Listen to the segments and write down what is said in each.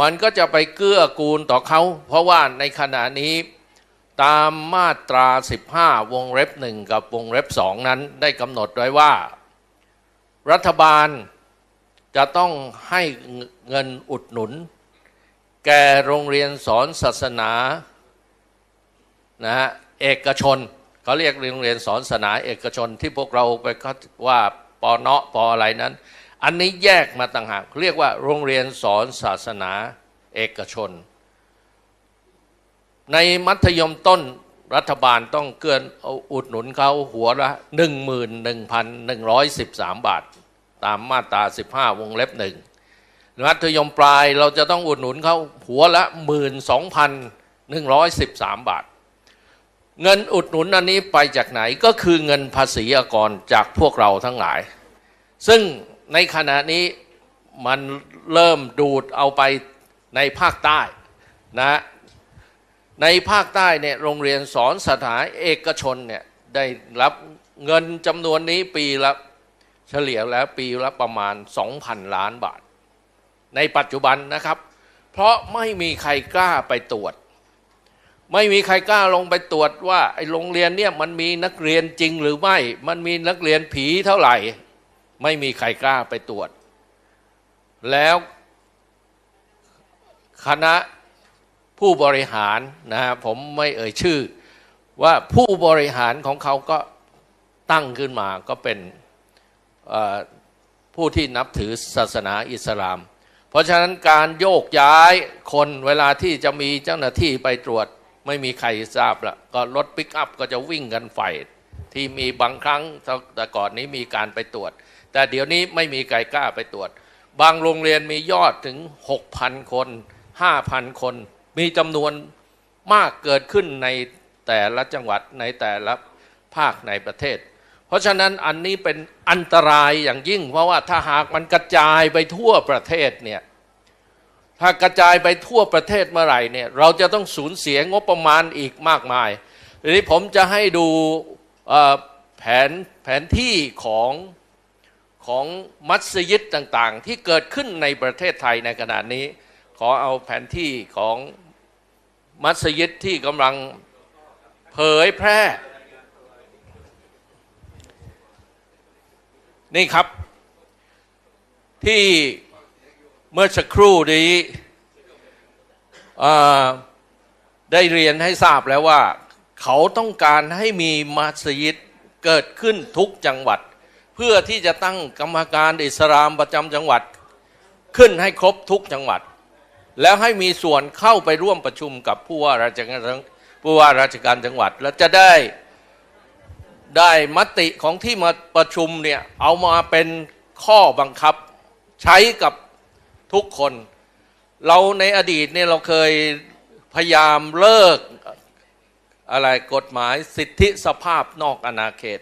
มันก็จะไปเกื้อกูลต่อเขา เพราะว่าในขณะนี้ตามมาตรา 15 วงเล็บหนึ่งกับวงเล็บสองนั้นได้กำหนดไว้ว่า รัฐบาลจะต้องให้เงินอุดหนุน แก่โรงเรียนสอนศาสนานะฮะเอกชนเขาเรียกโรงเรียนสอนศาสนาเอกชนที่พวกเราไปว่าปอเนาะปออะไรนั้น อันนี้แยกมาต่างหาก เรียกว่าโรงเรียนสอนศาสนาเอกชน ในมัธยมต้นรัฐบาลต้องเกินเอาอุดหนุนเขาหัวละ 11,113 บาท ตามมาตรา 15 วงเล็บหนึ่งมัธยมปลายเราจะต้องอุดหนุนเขาหัวละ 12,113 บาท เงินอุดหนุนอันนี้ไปจากไหนก็คือเงินภาษีอากรจากพวกเราทั้งหลาย ซึ่ง ในขณะนี้มันเริ่มดูดเอาไปในภาคใต้นะในภาคใต้เนี่ยโรงเรียนสอนสถานเอกชนเนี่ยได้รับเงินจำนวนนี้ปีละเฉลี่ยแล้วปีละประมาณ 2,000 ล้านบาท ในปัจจุบันนะครับ เพราะไม่มีใครกล้าไปตรวจ ไม่มีใครกล้าลงไปตรวจว่าไอ้โรงเรียนเนี่ยมันมีนักเรียนจริงหรือไม่ มันมีนักเรียนผีเท่าไหร่ ไม่มีใครกล้าไปตรวจ แล้วคณะผู้บริหารนะฮะผมไม่เอ่ยชื่อ ว่าผู้บริหารของเขาก็ตั้งขึ้นมาก็เป็นผู้ที่นับถือศาสนาอิสลาม เพราะฉะนั้นการโยกย้ายคนเวลาที่จะมีเจ้าหน้าที่ไปตรวจไม่มีใครทราบละก็รถปิกอัพก็จะวิ่งกันไฟที่มีบางครั้งแต่ก่อนนี้มีการไปตรวจ แต่เดี๋ยวนี้ไม่มีใครกล้าไปตรวจ บางโรงเรียนมียอดถึง 6,000 คน 5,000 คน มีจำนวนมากเกิดขึ้นในแต่ละจังหวัดในแต่ละภาคในประเทศ เพราะฉะนั้นอันนี้เป็นอันตรายอย่างยิ่ง เพราะว่าถ้าหากมันกระจายไปทั่วประเทศเนี่ยถ้ากระจายไปทั่วประเทศเมื่อไหร่เนี่ยเราจะต้องสูญเสียงบประมาณอีกมากมายทีนี้ผมจะให้ดูแผนแผนที่ของ ของมัสยิดต่างๆ ที่เกิดขึ้นในประเทศไทยในขณะนี้ ขอเอาแผนที่ของมัสยิดที่กำลังเผยแพร่ นี่ครับ ที่เมื่อสักครู่นี้ได้เรียนให้ทราบแล้วว่า เขาต้องการให้มีมัสยิดเกิดขึ้นทุกจังหวัด เพื่อที่จะตั้งกรรมการอิสลามประจำจังหวัด ขึ้นให้ครบทุกจังหวัด แล้วให้มีส่วนเข้าไปร่วมประชุมกับผู้ว่าราชการผู้ว่าราชการจังหวัด แล้วจะได้ได้มติของที่มาประชุมเนี่ยเอามาเป็นข้อบังคับใช้กับทุกคน เราในอดีตเนี่ยเราเคยพยายามเลิกอะไรกฎหมายสิทธิสภาพนอกอาณาเขต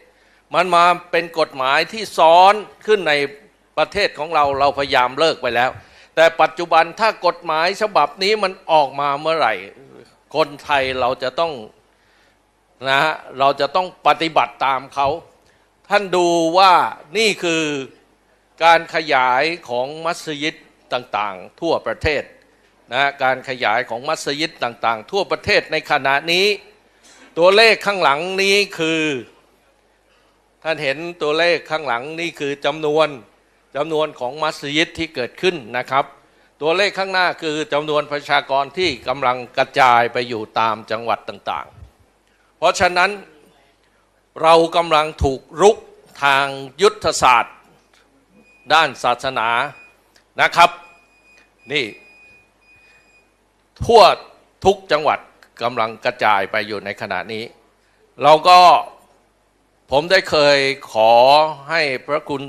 มันมาเป็นกฎหมายที่ซ้อนขึ้นในประเทศของเราเราพยายามเลิกไปแล้ว แต่ปัจจุบันถ้ากฎหมายฉบับนี้มันออกมาเมื่อไหร่ คนไทยเราจะต้องนะเราจะต้องปฏิบัติตามเขา ท่านดูว่านี่คือการขยายของมัสยิดต่างๆ ทั่วประเทศนะการขยายของมัสยิดต่างๆ ทั่วประเทศในขณะนี้ ตัวเลขข้างหลังนี้คือ ท่านเห็นตัวเลขข้างหลังนี่คือจำนวนจำนวนของมัสยิดที่เกิดขึ้นนะครับ ตัวเลขข้างหน้าคือจำนวนประชากรที่กำลังกระจายไปอยู่ตามจังหวัดต่างๆ เพราะฉะนั้นเรากำลังถูกรุกทางยุทธศาสตร์ ด้านศาสนานะครับ นี่ ทั่วทุกจังหวัดกำลังกระจายไปอยู่ในขณะนี้ เราก็ ผมได้เคยขอให้พระคุณ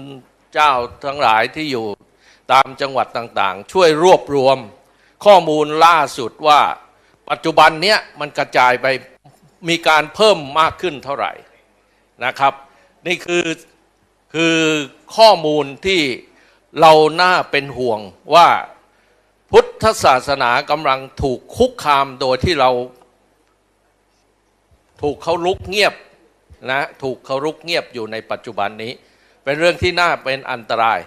เจ้าทั้งหลายที่อยู่ตามจังหวัดต่างๆ ช่วยรวบรวมข้อมูลล่าสุดว่าปัจจุบันเนี้ยมันกระจายไปมีการเพิ่มมากขึ้นเท่าไหร่นะครับ นี่คือคือข้อมูลที่เราน่าเป็นห่วงว่าพุทธศาสนากำลังถูกคุกคามโดยที่เรา ถูกเขาลุกเงียบ นะถูกเขารุกเงียบอยู่ในปัจจุบันนี้ เป็นเรื่องที่น่าเป็นอันตราย